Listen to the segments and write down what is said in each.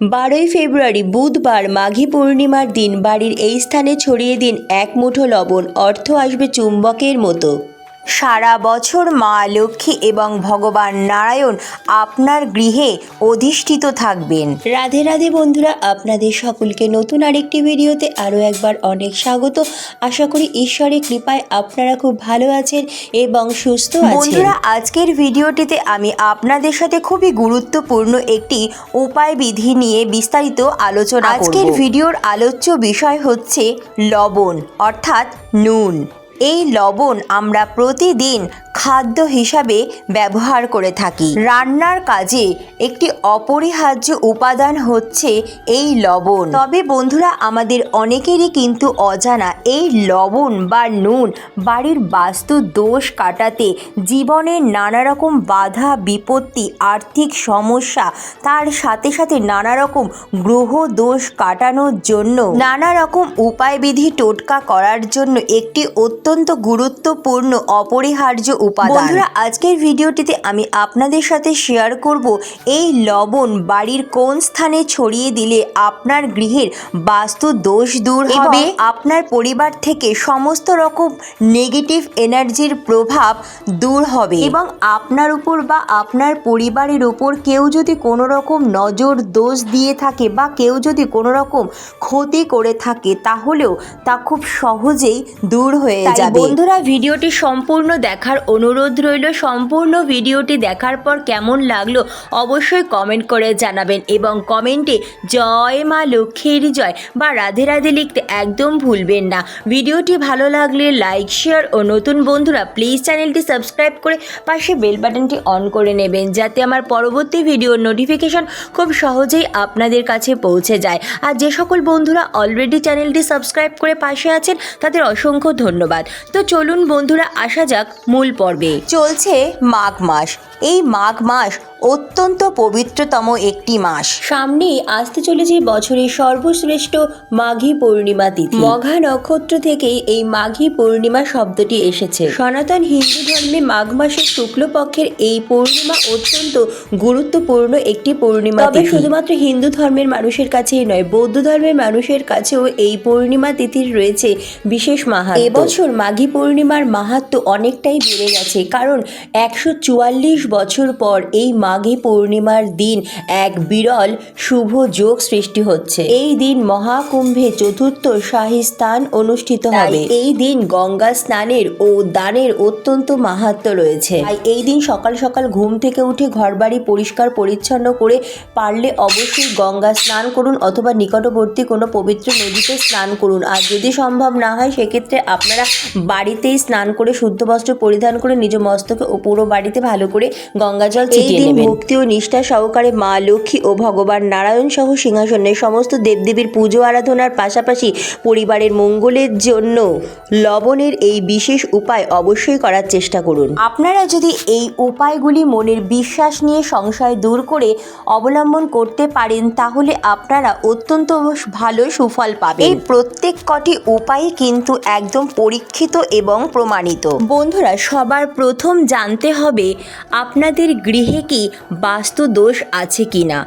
বারোই ফেব্রুয়ারি বুধবার মাঘী পূর্ণিমার দিন বাড়ির এই স্থানে ছড়িয়ে দিন এক মুঠো লবণ, অর্থ আসবে চুম্বকের মতো। সারা বছর মা লক্ষ্মী এবং ভগবান নারায়ণ আপনার গৃহে অধিষ্ঠিত থাকবেন। রাধে রাধে বন্ধুরা আপনাদের সকলকে নতুন আরেকটি ভিডিওতে আরও একবার অনেক স্বাগত। আশা করি ঈশ্বরের কৃপায় আপনারা খুব ভালো আছেন এবং সুস্থ বন্ধুরা আজকের ভিডিওটিতে আমি আপনাদের সাথে খুবই গুরুত্বপূর্ণ একটি উপায় বিধি নিয়ে বিস্তারিত আলোচনা আজকের ভিডিওর আলোচ্য বিষয় হচ্ছে লবণ অর্থাৎ নুন। এই লবণ আমরা প্রতিদিন খাদ্য হিসাবে ব্যবহার করে থাকি। রান্নার কাজে একটি অপরিহার্য উপাদান হচ্ছে এই লবণ। তবে বন্ধুরা, আমাদের অনেকেরই কিন্তু অজানা এই লবণ বা নুন বাড়ির বাস্তু দোষ কাটাতে জীবনের নানা রকম বাধা, বিপত্তি, আর্থিক সমস্যা, তার সাথে সাথে নানা রকম গ্রহ দোষ কাটানোর জন্য নানা রকম উপায়বিধি টোটকা করার জন্য একটি অত্যন্ত গুরুত্বপূর্ণ অপরিহার্য উপাদান। বন্ধুরা আজকের ভিডিওটিতে আমি আপনাদের সাথে শেয়ার করব এই লবণ বাড়ির কোন স্থানে ছড়িয়ে দিলে আপনার গৃহের বাস্তু দোষ দূর হবে আপনার পরিবার থেকে সমস্ত রকম নেগেটিভ এনার্জির প্রভাব দূর হবে এবং আপনার উপর বা আপনার পরিবারের উপর কেউ যদি কোনো রকম নজর দোষ দিয়ে থাকে বা কেউ যদি কোনো রকম ক্ষতি করে থাকে তাহলেও তা খুব সহজেই দূর হয়ে যাবে। বন্ধুরা, ভিডিওটি সম্পূর্ণ দেখার অনুরোধ রইল। সম্পূর্ণ ভিডিওটি দেখার পর কেমন লাগল অবশ্যই কমেন্ট করে জানাবেন এবং কমেন্টে জয় মা লক্ষ্মীর জয় বা রাধে রাধে লিখতে একদম ভুলবেন না। ভিডিওটি ভালো লাগলে লাইক শেয়ার ও নতুন বন্ধুরা প্লিজ চ্যানেলটি সাবস্ক্রাইব করে পাশে বেল বাটনটি অন করে নেবেন যাতে আমার পরবর্তী ভিডিওর নোটিফিকেশন খুব সহজেই আপনাদের কাছে পৌঁছে যায়। আর যে সকল বন্ধুরা অলরেডি চ্যানেলটি সাবস্ক্রাইব করে পাশে আছেন, তাদের অসংখ্য ধন্যবাদ। তো চলুন বন্ধুরা আসা যাক মূল পর্বে। চলছে মাঘ মাস। এই মাঘ মাস অত্যন্ত পবিত্রতম একটি মাস। সামনেই আসতে চলেছে বছরের সর্বশ্রেষ্ঠ মাঘী পূর্ণিমা তিথি। মঘা নক্ষত্র থেকেই এই মাঘী পূর্ণিমা শব্দটি এসেছে। সনাতন হিন্দু ধর্মে মাঘ মাসের শুক্লপক্ষের এই পূর্ণিমা অত্যন্ত গুরুত্বপূর্ণ একটি পূর্ণিমা তবে শুধুমাত্র হিন্দু ধর্মের মানুষের কাছেই নয় বৌদ্ধ ধর্মের মানুষের কাছেও এই পূর্ণিমা তিথির রয়েছে বিশেষ মাহাত্ম্য এবছর মাঘী পূর্ণিমার মাহাত্ম্য অনেকটাই বেড়ে গেছে কারণ একশো চুয়াল্লিশ বছর পর এই মাঘী পূর্ণিমার দিন এক বিরল শুভ যোগ সৃষ্টি হচ্ছে। এই দিন মহাকুম্ভে চতুর্থ শাহী স্থান অনুষ্ঠিত হবে। এই দিন গঙ্গা স্নানের ও দানের অত্যন্ত মাহাত্ম্য রয়েছে। এই দিন সকাল সকাল ঘুম থেকে উঠে ঘরবাড়ি পরিষ্কার পরিচ্ছন্ন করে পারলে অবশ্যই গঙ্গা স্নান করুন অথবা নিকটবর্তী কোনো পবিত্র নদীতে স্নান করুন। আর যদি সম্ভব না হয় সেক্ষেত্রে আপনারা বাড়িতেই স্নান করে শুদ্ধ বস্ত্র পরিধান করে নিজ মস্তকে ও পুরো বাড়িতে ভালো করে গঙ্গা জল ছিটিয়ে নেবেন। ভক্তি ও নিষ্ঠা সহকারে মা লক্ষ্মী ও ভগবান নারায়ণ সহ সিংহাসনের সমস্ত দেবদেবীর পুজো আরাধনার পাশাপাশি পরিবারের মঙ্গলের জন্য লবণের এই বিশেষ উপায় অবশ্যই করার চেষ্টা করুন। আপনারা যদি এই উপায়গুলি মনের বিশ্বাস নিয়ে সংশয় দূর করে অবলম্বন করতে পারেন তাহলে আপনারা অত্যন্ত ভালো সুফল পাবেন। এই প্রত্যেক কটি উপায় কিন্তু একদম পরীক্ষিত এবং প্রমাণিত। বন্ধুরা সবার প্রথম জানতে হবে আপনাদের গৃহে কি বাস্তু দোষ আছে কি না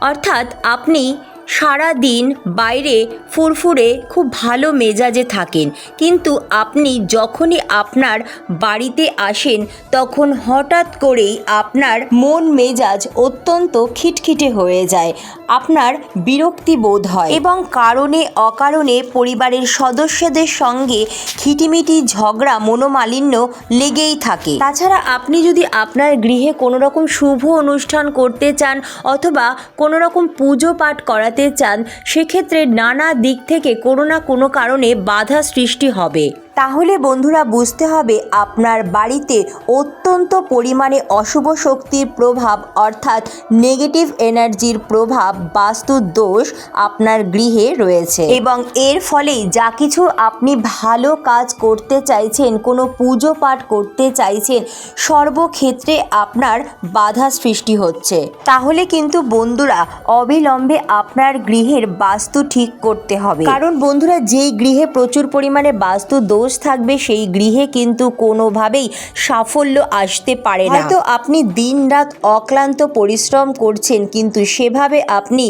অর্থাৎ আপনি সারা দিন বাইরে ফুরফুরে খুব ভালো মেজাজে থাকেন। কিন্তু আপনি যখনই আপনার বাড়িতে আসেন, তখন হঠাৎ করেই আপনার মন মেজাজ অত্যন্ত খিটখিটে হয়ে যায়। আপনার বিরক্তি বোধ হয় এবং কারণে অকারণে পরিবারের সদস্যদের সঙ্গে খিটিমিটি, ঝগড়া, মনোমালিন্য লেগেই থাকে। তাছাড়া আপনি যদি আপনার গৃহে কোনো রকম শুভ অনুষ্ঠান করতে চান অথবা কোনো রকম পুজো পাঠ করাতে চান সেক্ষেত্রে নানা দিক থেকে কোনো না কোনো কারণে বাধা সৃষ্টি হবে। তাহলে বন্ধুরা বুঝতে হবে আপনার বাড়িতে অত্যন্ত পরিমাণে অশুভ শক্তির প্রভাব অর্থাৎ নেগেটিভ এনার্জির প্রভাব, বাস্তু দোষ আপনার গৃহে রয়েছে। এবং এর ফলেই যা কিছু আপনি ভালো কাজ করতে চাইছেন, কোনো পুজো পাঠ করতে চাইছেন, সর্বক্ষেত্রে আপনার বাধা সৃষ্টি হচ্ছে। তাহলে কিন্তু বন্ধুরা অবিলম্বে আপনার গৃহের বাস্তু ঠিক করতে হবে। কারণ বন্ধুরা যেই গৃহে প্রচুর পরিমাণে বাস্তু দোষ দোষ থাকবে সেই গৃহে কিন্তু কোনোভাবেই সাফল্য আসতে পারে না। হয়তো আপনি দিনরাত অক্লান্ত পরিশ্রম করছেন কিন্তু সেভাবে আপনি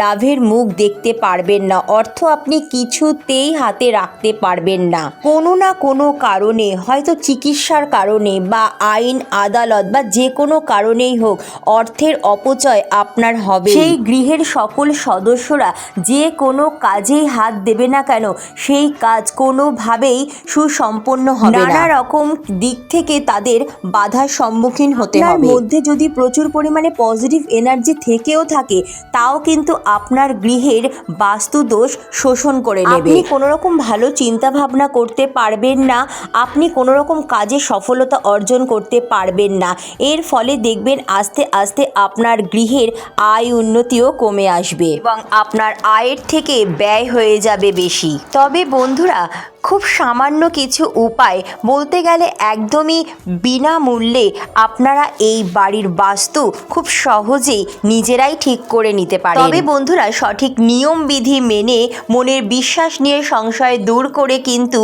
লাভের মুখ দেখতে পারবেন না। অর্থ আপনি কিছুতেই হাতে রাখতে পারবেন না। কোনো না কোনো কারণে হয়তো চিকিৎসার কারণে বা আইন আদালত বা যে কোনো কারণেই হোক অর্থের অপচয় আপনার হবে সেই গৃহের সকল সদস্যরা যে কোনো কাজেই হাত দেবে না কেন সেই কাজ কোনোভাবেই সুসম্পন্ন হবে না। নানা রকম দিক থেকে তাদের বাধার সম্মুখীন হতে হবে। মধ্যে যদি প্রচুর পরিমাণে পজিটিভ এনার্জি থেকেও থাকে তাও কিন্তু আপনার গৃহের বাস্তু দোষ শোষণ করে নেবে আপনি কোনো রকম ভালো চিন্তা ভাবনা করতে পারবেন না। আপনি কোনো রকম কাজে সফলতা অর্জন করতে পারবেন না। এর ফলে দেখবেন আস্তে আস্তে আপনার গৃহের আয় উন্নতিও কমে আসবে এবং আপনার আয়ের থেকে ব্যয় হয়ে যাবে বেশি। তবে বন্ধুরা খুব সামান্য কিছু উপায় বলতে গেলে একদমই বিনামূল্যে আপনারা এই বাড়ির বাস্তু খুব সহজেই নিজেরাই ঠিক করে নিতে পারেন। তবে বন্ধুরা সঠিক নিয়ম বিধি মেনে মনের বিশ্বাস নিয়ে সংশয় দূর করে কিন্তু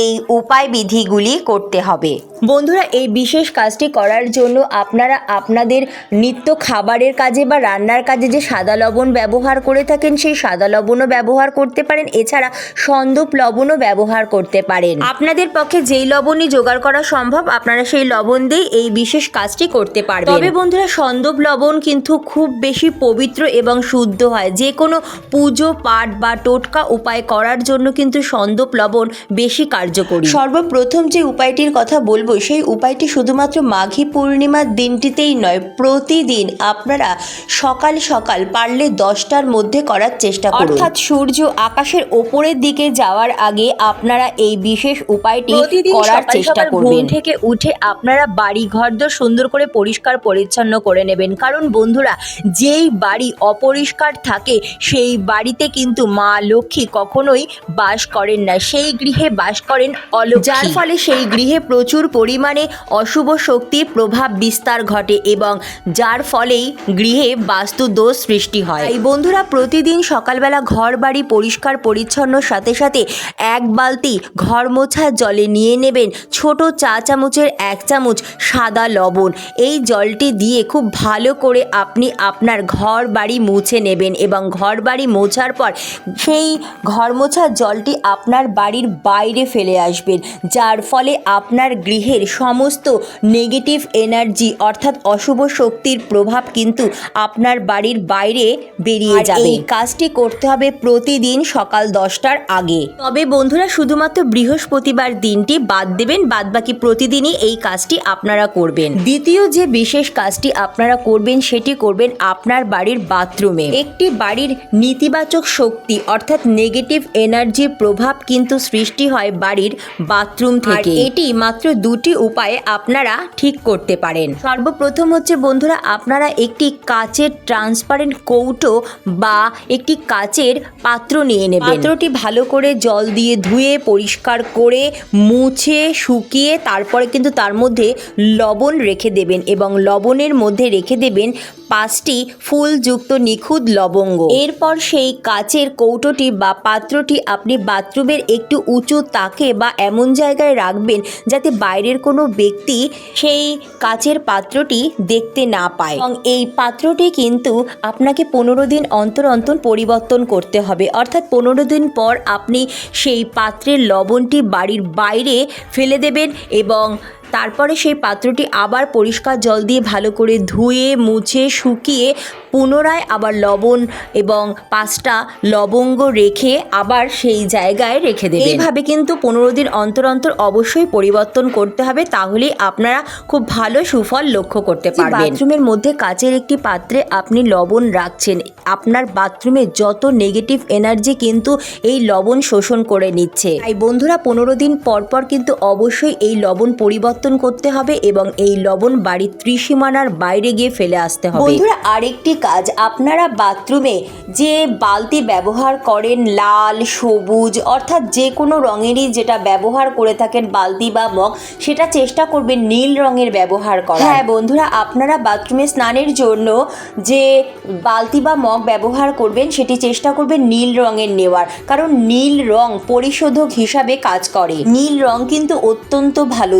এই উপায় বিধিগুলি করতে হবে। বন্ধুরা এই বিশেষ কাজটি করার জন্য আপনারা আপনাদের নিত্য খাবারের কাজে বা রান্নার কাজে যে সাদা লবণ ব্যবহার করে থাকেন সেই সাদা লবণও ব্যবহার করতে পারেন। এছাড়া সন্দপ লবণও ব্যবহার করতে পারেন। আপনাদের পক্ষে যেই লবণই জোগাড় করা সম্ভব আপনারা সেই লবণ দিয়ে এই বিশেষ কাজটি করতে পারবেন। তবে বন্ধুরা সন্দপ লবণ কিন্তু খুব বেশি পবিত্র এবং শুদ্ধ হয়। যে কোনো পুজো পাঠ বা টোটকা উপায় করার জন্য কিন্তু সন্দপ লবণ বেশি কার্যকরী। সর্বপ্রথম যে উপায়টির কথা বলব সেই উপায়টি শুধুমাত্র মাঘী পূর্ণিমার দিনটিতেই নয় প্রতিদিন আপনারা সকাল সকাল পারলে দশটার মধ্যে করার চেষ্টা করুন। অর্থাৎ সূর্য আকাশের ওপরের দিকে যাওয়ার আগে আপনারা এই বিশেষ উপায়টি করার চেষ্টা করবেন। থেকে উঠে আপনারা বাড়ি ঘরদোর সুন্দর করে পরিষ্কার পরিচ্ছন্ন করে নেবেন। কারণ বন্ধুরা যেই বাড়ি অপরিষ্কার থাকে সেই বাড়িতে কিন্তু মা লক্ষ্মী কখনোই বাস করেন না। সেই গৃহে বাস করেন অলক্ষ্মী। যার ফলে সেই গৃহে প্রচুর পরিমাণে অশুভ শক্তির প্রভাব বিস্তার ঘটে এবং যার ফলেই গৃহে বাস্তু দোষ সৃষ্টি হয়। এই বন্ধুরা প্রতিদিন সকালবেলা ঘর বাড়ি পরিষ্কার পরিচ্ছন্ন সাথে সাথে এক বালতি ঘর মোছার জলে নিয়ে নেবেন। ছোট চা চামচের এক চামচ সাদা লবণ। এই জলটি দিয়ে খুব ভালো করে আপনি আপনার ঘর বাড়ি মুছে নেবেন এবং ঘর বাড়ি মোছার পর সেই ঘর মোছার জলটি আপনার বাড়ির বাইরে ফেলে আসবেন যার ফলে আপনার গৃহের সমস্ত নেগেটিভ এনার্জি অর্থাৎ অশুভ শক্তির প্রভাব কিন্তু আপনার বাড়ির বাইরে বেরিয়ে যাবে এই কাজটি করতে হবে প্রতিদিন সকাল দশটার আগে। তবে বন্ধুরা শুধুমাত্র বৃহস্পতিবার দিনটি বাদ দেবেন বাদ বাকি প্রতিদিনই এই কাজটি আপনারা করবেন। দ্বিতীয় যে বিশেষ কাজটি আপনারা করবেন সেটি করবেন আপনার বাড়ির বাথরুমে। একটি বাড়ির নেতিবাচক শক্তি অর্থাৎ নেগেটিভ এনার্জির প্রভাব কিন্তু সৃষ্টি হয় বাড়ির বাথরুম থেকে। এটি মাত্র দুটি উপায়ে আপনারা ঠিক করতে পারেন। সর্বপ্রথম হচ্ছে বন্ধুরা আপনারা একটি কাচের ট্রান্সপারেন্ট কৌটো বা একটি কাচের পাত্র নিয়ে নেবেন। পাত্রটি ভালো করে জল দিয়ে ধুয়ে পরিষ্কার করে মুছে, শুকিয়ে তারপরে কিন্তু তার মধ্যে লবণ রেখে দেবেন এবং লবণের মধ্যে রেখে দেবেন পাঁচটি ফুলযুক্ত নিখুঁত লবঙ্গ। এরপর সেই কাচের কৌটোটি বা পাত্রটি আপনি বাথরুমের একটু উঁচু তাকে বা এমন জায়গায় রাখবেন যাতে বাইরের কোনো ব্যক্তি সেই কাচের পাত্রটি দেখতে না পায়। এবং এই পাত্রটি কিন্তু আপনাকে পনেরো দিন অন্তর অন্তর পরিবর্তন করতে হবে। অর্থাৎ পনেরো দিন পর আপনি সেই পাত্রের লবণটি বাড়ির বাইরে ফেলে দেবেন এবং তারপরে সেই পাত্রটি আবার পরিষ্কার জল দিয়ে ভালো করে ধুয়ে মুছে শুকিয়ে পুনরায় আবার লবণ এবং পাঁচটা লবঙ্গ রেখে আবার সেই জায়গায় রেখে দেবে এইভাবে কিন্তু পনেরো দিন অন্তর অন্তর অবশ্যই পরিবর্তন করতে হবে তাহলেই আপনারা খুব ভালো সুফল লক্ষ্য করতে পারবেন। বাথরুমের মধ্যে কাচের একটি পাত্রে আপনি লবণ রাখছেন আপনার বাথরুমে যত নেগেটিভ এনার্জি কিন্তু এই লবণ শোষণ করে নিচ্ছে। তাই বন্ধুরা পনেরো দিন পর পর কিন্তু অবশ্যই এই লবণ পরিবর্তন পরিবর্তন করতে হবে এবং এই লবণ বাড়ির ত্রিসীমানার বাইরে গিয়ে ফেলে আসতে হবে। বন্ধুরা আরেকটি কাজ আপনারা বাথরুমে যে বালতি ব্যবহার করেন লাল সবুজ অর্থাৎ যে কোনো রঙেরই যেটা ব্যবহার করে থাকেন বালতি বা মগ সেটা চেষ্টা করবেন নীল রঙের ব্যবহার করা হ্যাঁ বন্ধুরা আপনারা বাথরুমে স্নানের জন্য যে বালতি বা মগ ব্যবহার করবেন সেটি চেষ্টা করবেন নীল রঙের নেওয়ার। কারণ নীল রং পরিশোধক হিসাবে কাজ করে। নীল রং কিন্তু অত্যন্ত ভালো।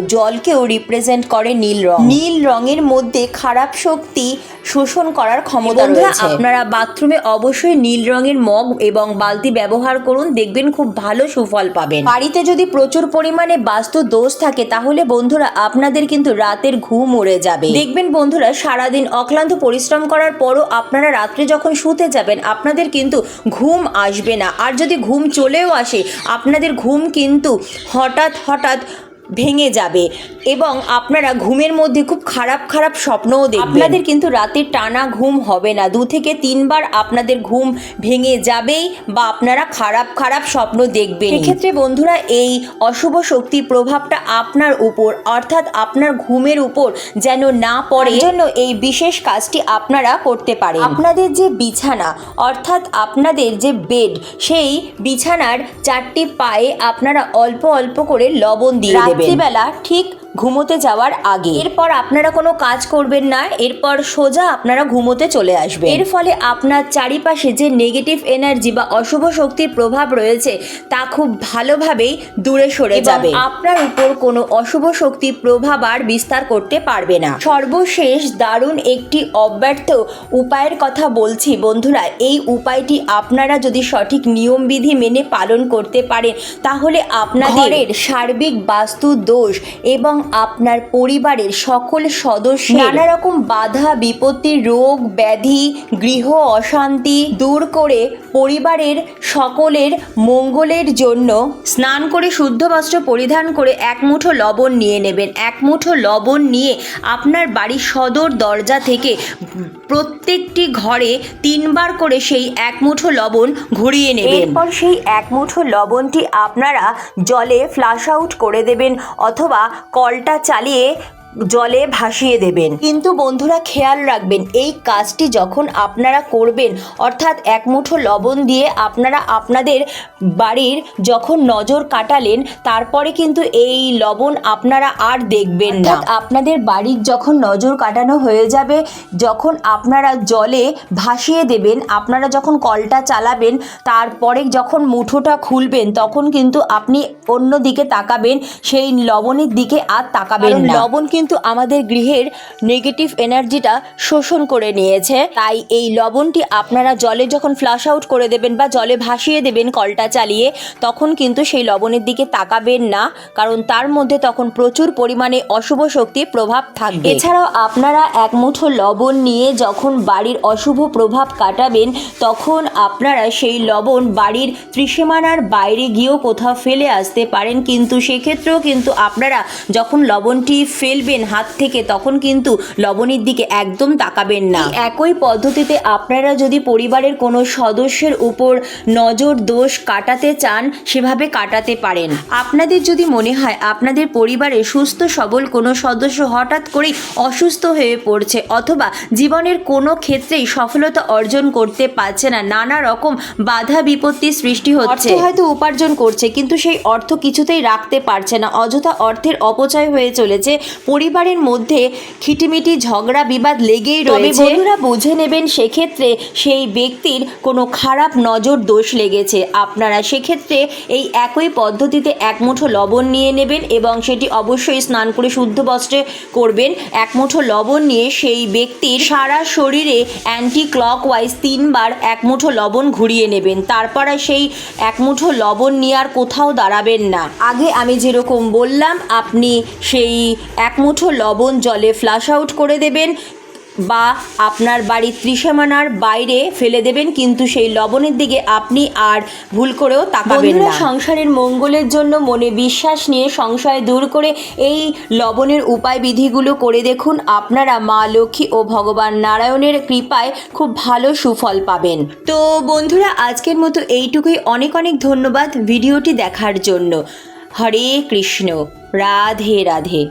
জলকেও রিপ্রেজেন্ট করে নীল রং। নীল রঙের মধ্যে খারাপ শক্তি শোষণ করার ক্ষমতা রয়েছে। আপনারা বাথরুমে অবশ্যই নীল রঙের মগ এবং বালতি ব্যবহার করুন দেখবেন খুব ভালো সুফল পাবেন। বাড়িতে যদি প্রচুর পরিমাণে বাস্তু দোষ থাকে তাহলে বন্ধুরা আপনাদের কিন্তু রাতের ঘুম উড়ে যাবে। দেখবেন বন্ধুরা সারাদিন অক্লান্ত পরিশ্রম করার পরও আপনারা রাত্রে যখন শুতে যাবেন আপনাদের কিন্তু ঘুম আসবে না। আর যদি ঘুম চলেও আসে আপনাদের ঘুম কিন্তু হঠাৎ হঠাৎ ভেঙে যাবে এবং আপনারা ঘুমের মধ্যে খুব খারাপ খারাপ স্বপ্নও দেখবেন। আপনাদের কিন্তু রাতে টানা ঘুম হবে না। দু থেকে তিনবার আপনাদের ঘুম ভেঙে যাবেই বা আপনারা খারাপ খারাপ স্বপ্ন দেখবেন এক্ষেত্রে বন্ধুরা এই অশুভ শক্তির প্রভাবটা আপনার উপর অর্থাৎ আপনার ঘুমের উপর যেন না পড়ে জন্য এই বিশেষ কাজটি আপনারা করতে পারেন। আপনাদের যে বিছানা অর্থাৎ আপনাদের যে বেড সেই বিছানার চারটি পায়ে আপনারা অল্প অল্প করে লবণ দিয়ে দেবেন। রাত্রিবেলা ঠিক ঘুমোতে যাওয়ার আগে। এরপর আপনারা কোনো কাজ করবেন না এরপর সোজা আপনারা ঘুমোতে চলে আসবে এর ফলে আপনার চারিপাশে যে নেগেটিভ এনার্জি বা অশুভ শক্তির প্রভাব রয়েছে তা খুব ভালোভাবেই দূরে সরে যাবে। আপনার উপর কোনো অশুভ শক্তি প্রভাব আর বিস্তার করতে পারবে না। সর্বশেষ দারুণ একটি অব্যর্থ উপায়ের কথা বলছি বন্ধুরা। এই উপায়টি আপনারা যদি সঠিক নিয়মবিধি মেনে পালন করতে পারেন তাহলে আপনাদের সার্বিক বাস্তু দোষ এবং আপনার পরিবারের সকল সদস্য নানা রকম বাধা বিপত্তি রোগ ব্যাধি গৃহ অশান্তি দূর করে পরিবারের সকলের মঙ্গলের জন্য স্নান করে শুদ্ধ বস্ত্র পরিধান করে এক মুঠো লবণ নিয়ে নেবেন। এক মুঠো লবণ নিয়ে আপনার বাড়ির সদর দরজা থেকে প্রত্যেকটি ঘরে তিনবার করে সেই এক মুঠো লবণ ঘুরিয়ে নেবেন। এরপর সেই এক মুঠো লবণটি আপনারা জলে ফ্লাশ আউট করে দেবেন অথবা কলটা চালিয়ে জলে ভাসিয়ে দেবেন। কিন্তু বন্ধুরা খেয়াল রাখবেন এই কাজটি যখন আপনারা করবেন অর্থাৎ এক মুঠো লবণ দিয়ে আপনারা আপনাদের বাড়ির যখন নজর কাটালেন তারপরে কিন্তু এই লবণ আপনারা আর দেখবেন না। আপনাদের বাড়ির যখন নজর কাটানো হয়ে যাবে যখন আপনারা জলে ভাসিয়ে দেবেন আপনারা যখন কলটা চালাবেন তারপরে যখন মুঠোটা খুলবেন তখন কিন্তু আপনি অন্য দিকে তাকাবেন সেই লবণের দিকে আর তাকাবেন লবণ কিন্তু আমাদের গৃহের নেগেটিভ এনার্জিটা শোষণ করে নিয়েছে। তাই এই লবণটি আপনারা জলে যখন ফ্লাশ আউট করে দেবেন বা জলে ভাসিয়ে দেবেন কলটা চালিয়ে তখন কিন্তু সেই লবণের দিকে তাকাবেন না কারণ তার মধ্যে তখন প্রচুর পরিমাণে অশুভ শক্তির প্রভাব থাকবে। এছাড়াও আপনারা এক মুঠো লবণ নিয়ে যখন বাড়ির অশুভ প্রভাব কাটাবেন তখন আপনারা সেই লবণ বাড়ির ত্রিসীমানার বাইরে গিয়েও কোথাও ফেলে আসতে পারেন। কিন্তু সেক্ষেত্রেও কিন্তু আপনারা যখন লবণটি ফেলবেন হাত থেকে তখন কিন্তু লবণের দিকে একদম তাকাবেন না। একই পদ্ধতিতে আপনারা যদি পরিবারের কোনো সদস্যের উপর নজর দোষ কাটাতে চান সেভাবে কাটাতে পারেন। আপনাদের যদি মনে হয় আপনাদের পরিবারে সুস্থ সবল কোনো সদস্য হঠাৎ করেই অসুস্থ হয়ে পড়ছে অথবা জীবনের কোনো ক্ষেত্রেই সফলতা অর্জন করতে পারছে না নানা রকম বাধা বিপত্তির সৃষ্টি হচ্ছে। হয়তো উপার্জন করছে কিন্তু সেই অর্থ কিছুতেই রাখতে পারছে না। অযথা অর্থের অপচয় হয়ে চলেছে। পরিবারের মধ্যে খিটিমিটি, ঝগড়া, বিবাদ লেগেই রয়েছে। বন্ধুরা বুঝে নেবেন, সেক্ষেত্রে সেই ব্যক্তির কোনো খারাপ নজর, দোষ লেগেছে। আপনারা সেক্ষেত্রে এই একই পদ্ধতিতে এক মুঠো লবণ নিয়ে নেবেন এবং সেটি অবশ্যই স্নান করে শুদ্ধ বস্ত্রে করবেন। এক মুঠো লবণ নিয়ে সেই ব্যক্তির সারা শরীরে অ্যান্টি ক্লক ওয়াইজ তিনবার এক মুঠো লবণ ঘুরিয়ে নেবেন। তারপর সেই এক মুঠো লবণ নিয়ে আর কোথাও দাঁড়াবেন না। আগে আমি যেরকম বললাম, আপনি সেই এক মুঠো লবণ জলে ফ্লাশ আউট করে দেবেন বা আপনার বাড়ির ত্রিসীমানার বাইরে ফেলে দেবেন কিন্তু সেই লবণের দিকে আপনি আর ভুল করেও তাকাবেন না। সংসারের মঙ্গলের জন্য মনে বিশ্বাস নিয়ে সংশয় দূর করে এই লবণের উপায় বিধিগুলো করে দেখুন আপনারা মা লক্ষ্মী ও ভগবান নারায়ণের কৃপায় খুব ভালো সুফল পাবেন। তো বন্ধুরা আজকের মতো এইটুকুই। অনেক অনেক ধন্যবাদ ভিডিওটি দেখার জন্য। হরে কৃষ্ণ রাধে রাধে।